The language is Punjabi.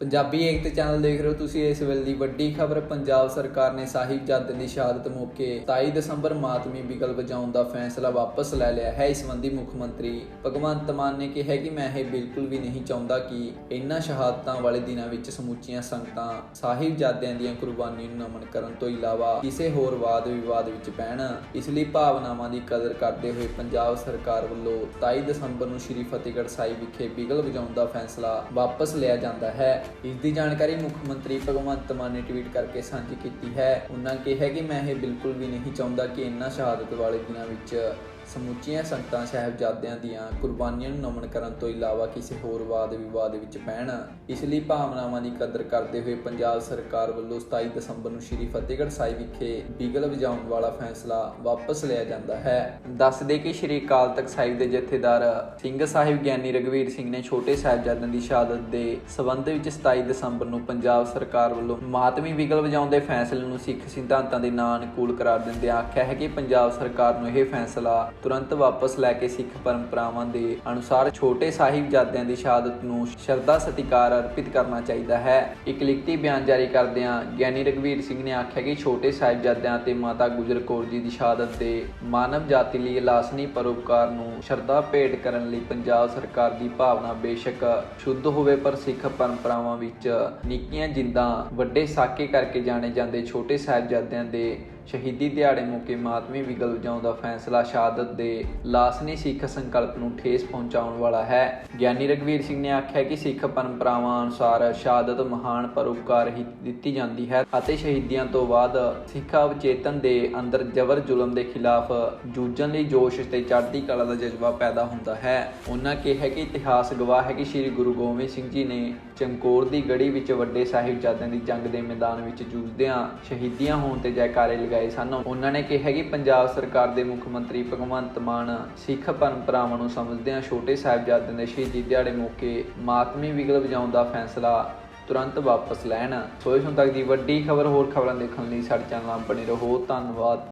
ਪੰਜਾਬੀ ਏਕਤਾ ਚੈਨਲ ਦੇਖ ਰਹੇ ਹੋ ਤੁਸੀਂ, ਇਸ ਵੇਲੇ ਦੀ ਵੱਡੀ ਖਬਰ, ਪੰਜਾਬ ਸਰਕਾਰ ਨੇ ਸਾਹਿਬਜ਼ਾਦੇ ਦੀ ਸ਼ਹਾਦਤ ਮੌਕੇ 27 ਦਸੰਬਰ ਮਾਤਮੀ ਬਿਗਲ ਵਜਾਉਣ ਦਾ ਫੈਸਲਾ ਵਾਪਸ ਲੈ ਲਿਆ ਹੈ। ਇਸ ਸੰਬੰਧੀ ਮੁੱਖ ਮੰਤਰੀ ਭਗਵੰਤ ਮਾਨ ਨੇ ਕਿਹਾ ਕਿ ਮੈਂ ਇਹ ਬਿਲਕੁਲ ਵੀ ਨਹੀਂ ਚਾਹੁੰਦਾ ਕਿ ਇਨ੍ਹਾਂ ਸ਼ਹਾਦਤਾਂ ਵਾਲੇ ਦਿਨਾਂ ਵਿੱਚ ਸਮੁੱਚੀਆਂ ਸੰਗਤਾਂ ਸਾਹਿਬਜ਼ਾਦਿਆਂ ਦੀਆਂ ਕੁਰਬਾਨੀਆਂ ਨੂੰ ਨਮਨ ਕਰਨ ਤੋਂ ਇਲਾਵਾ ਕਿਸੇ ਹੋਰ ਵਾਦ ਵਿਵਾਦ ਵਿੱਚ ਪੈਣ। ਇਸ ਲਈ ਭਾਵਨਾਵਾਂ ਦੀ ਕਦਰ ਕਰਦੇ ਹੋਏ ਪੰਜਾਬ ਸਰਕਾਰ ਵੱਲੋਂ 27 ਦਸੰਬਰ ਨੂੰ ਸ੍ਰੀ ਫਤਿਹਗੜ੍ਹ ਸਾਹਿਬ ਵਿਖੇ ਬਿਗਲ ਵਜਾਉਣ ਦਾ ਫੈਸਲਾ ਵਾਪਸ ਲਿਆ ਜਾਂਦਾ ਹੈ। ਇਸ ਦੀ ਜਾਣਕਾਰੀ ਮੁੱਖ ਮੰਤਰੀ ਭਗਵੰਤ ਮਾਨ ਨੇ ਟਵੀਟ ਕਰਕੇ ਸਾਂਝੀ ਕੀਤੀ ਹੈ। ਉਹਨਾਂ ਕਿਹਾ ਕਿ ਮੈਂ ਇਹ ਬਿਲਕੁਲ ਵੀ ਨਹੀਂ ਚਾਹੁੰਦਾ ਕਿ ਇਨ੍ਹਾਂ ਸ਼ਹਾਦਤ ਵਾਲੇ ਦਿਨਾਂ ਵਿੱਚ ਸਮੁੱਚੀਆਂ ਸੰਗਤਾਂ ਸਾਹਿਬਜ਼ਾਦਿਆਂ ਦੀਆਂ ਕੁਰਬਾਨੀਆਂ ਨੂੰ ਨਮਨ ਕਰਨ ਤੋਂ ਇਲਾਵਾ ਕਿਸੇ ਹੋਰ ਵਾਦ ਵਿਵਾਦ ਵਿੱਚ ਪੈਣ। ਇਸ ਲਈ ਭਾਵਨਾਵਾਂ ਦੀ ਕਦਰ ਕਰਦੇ ਹੋਏ ਪੰਜਾਬ ਸਰਕਾਰ ਵੱਲੋਂ 27 ਦਸੰਬਰ ਨੂੰ ਸ੍ਰੀ ਫਤਿਹਗੜ੍ਹ ਸਾਹਿਬ ਵਿਖੇ ਬਿਗਲ ਵਜਾਉਣ ਵਾਲਾ ਫੈਸਲਾ ਵਾਪਸ ਲਿਆ ਜਾਂਦਾ ਹੈ। ਦੱਸ ਦੇ ਕਿ ਸ੍ਰੀ ਅਕਾਲ ਤਖਤ ਸਾਹਿਬ ਦੇ ਜਥੇਦਾਰ ਸਿੰਘ ਸਾਹਿਬ ਗਿਆਨੀ ਰਗਵੀਰ ਸਿੰਘ ਨੇ ਛੋਟੇ ਸਾਹਿਬਜ਼ਾਦਿਆਂ ਦੀ ਸ਼ਹਾਦਤ ਦੇ ਸਬੰਧ ਵਿੱਚ 27 ਦਸੰਬਰ ਨੂੰ ਪੰਜਾਬ ਸਰਕਾਰ ਵੱਲੋਂ ਮਾਤਮੀ ਬਿਗਲ ਵਜਾਉਣ ਦੇ ਫੈਸਲੇ ਨੂੰ ਸਿੱਖ ਸਿਧਾਂਤਾਂ ਦੇ ਨਾਂ ਅਨੁਕੂਲ ਕਰਾਰ ਦਿੰਦਿਆਂ ਆਖਿਆ ਹੈ ਕਿ ਪੰਜਾਬ ਸਰਕਾਰ ਨੂੰ ਇਹ ਫੈਸਲਾ ਤੁਰੰਤ ਵਾਪਸ ਲੈ ਕੇ ਸਿੱਖ ਪਰੰਪਰਾਵਾਂ ਦੇ ਅਨੁਸਾਰ ਛੋਟੇ ਸਾਹਿਬਜ਼ਾਦਿਆਂ ਦੀ ਸ਼ਹਾਦਤ ਨੂੰ ਸ਼ਰਧਾ ਸਤਿਕਾਰ ਅਰਪਿਤ ਕਰਨਾ ਚਾਹੀਦਾ ਹੈ। ਇੱਕ ਲਿਖਤੀ ਬਿਆਨ ਜਾਰੀ ਕਰਦਿਆਂ ਗਿਆਨੀ ਰਗਵੀਰ ਸਿੰਘ ਨੇ ਆਖਿਆ ਕਿ ਛੋਟੇ ਸਾਹਿਬਜ਼ਾਦਿਆਂ ਤੇ ਮਾਤਾ ਗੁਜਰ ਕੌਰ ਜੀ ਦੀ ਸ਼ਹਾਦਤ ਦੇ ਮਾਨਵ ਜਾਤੀ ਲਈ ਲਾਸਨੀ ਪਰਉਪਕਾਰ ਨੂੰ ਸ਼ਰਧਾ ਭੇਟ ਕਰਨ ਲਈ ਪੰਜਾਬ ਸਰਕਾਰ ਦੀ ਭਾਵਨਾ ਬੇਸ਼ੱਕ ਸ਼ੁੱਧ ਹੋਵੇ, ਪਰ ਸਿੱਖ ਪਰੰਪਰਾਵਾਂ ਵਿੱਚ ਨਿੱਕੀਆਂ ਜਿੰਦਾਂ ਵੱਡੇ ਸਾਕੇ ਕਰਕੇ ਜਾਣੇ ਜਾਂਦੇ ਛੋਟੇ ਸਾਹਿਬਜ਼ਾਦਿਆਂ ਦੇ ਸ਼ਹੀਦੀ ਦਿਹਾੜੇ ਮੌਕੇ ਮਾਤਮੀ ਵਿਗਲ ਵਜਾਉਣ ਦਾ ਫੈਸਲਾ ਸ਼ਹਾਦਤ ਦੇ ਲਾਸਨੀ ਸਿੱਖ ਸੰਕਲਪ ਨੂੰ ਠੇਸ ਪਹੁੰਚਾਉਣ ਵਾਲਾ ਹੈ। ਗਿਆਨੀ ਰਗਵੀਰ ਸਿੰਘ ਨੇ ਆਖਿਆ ਕਿ ਸਿੱਖ ਪਰੰਪਰਾਵਾਂ ਅਨੁਸਾਰ ਸ਼ਹਾਦਤ ਮਹਾਨ ਪਰਉਪਕਾਰ ਹੀ ਦਿੱਤੀ ਜਾਂਦੀ ਹੈ ਅਤੇ ਸ਼ਹੀਦੀਆਂ ਤੋਂ ਬਾਅਦ ਸਿੱਖ ਅਵਚੇਤਨ ਦੇ ਅੰਦਰ ਜ਼ਬਰ ਜ਼ੁਲਮ ਦੇ ਖਿਲਾਫ ਜੂਝਣ ਲਈ ਜੋਸ਼ ਤੇ ਚੜ੍ਹਦੀ ਕਲਾ ਦਾ ਜਜ਼ਬਾ ਪੈਦਾ ਹੁੰਦਾ ਹੈ। ਉਹਨਾਂ ਕਿਹਾ ਕਿ ਇਤਿਹਾਸ ਗਵਾਹ ਹੈ ਕਿ ਸ੍ਰੀ ਗੁਰੂ ਗੋਬਿੰਦ ਸਿੰਘ ਜੀ ਨੇ ਚਮਕੌਰ ਦੀ ਗੜੀ ਵਿੱਚ ਵੱਡੇ ਸਾਹਿਬਜ਼ਾਦਿਆਂ ਦੀ ਜੰਗ ਦੇ ਮੈਦਾਨ ਵਿੱਚ ਜੂਝਦਿਆਂ ਸ਼ਹੀਦੀਆਂ ਹੋਣ ਤੇ ਜੈਕਾਰੇ ਲਗਾਏ ਸਨ। ਉਹਨਾਂ ਨੇ ਕਿਹਾ ਕਿ ਪੰਜਾਬ ਸਰਕਾਰ ਦੇ ਮੁੱਖ ਮੰਤਰੀ ਭਗਵੰਤ ਮਾਨ ਸਿੱਖ ਪਰੰਪਰਾਵਾਂ ਨੂੰ ਸਮਝਦਿਆਂ ਛੋਟੇ ਸਾਹਿਬਜ਼ਾਦਿਆਂ ਦੇ ਸ਼ਹੀਦੀ ਦਿਹਾੜੇ ਮੌਕੇ ਮਾਤਮੀ ਵਿਗਲ ਵਜਾਉਣ ਦਾ ਫੈਸਲਾ ਤੁਰੰਤ ਵਾਪਸ ਲੈਣ। ਸੋ ਇਸ ਹੁਣ ਤੱਕ ਦੀ ਵੱਡੀ ਖਬਰ, ਹੋਰ ਖਬਰਾਂ ਦੇਖਣ ਲਈ ਸਾਡੇ ਚੈਨਲ ਨਾਲ ਬਣੇ ਰਹੋ। ਧੰਨਵਾਦ।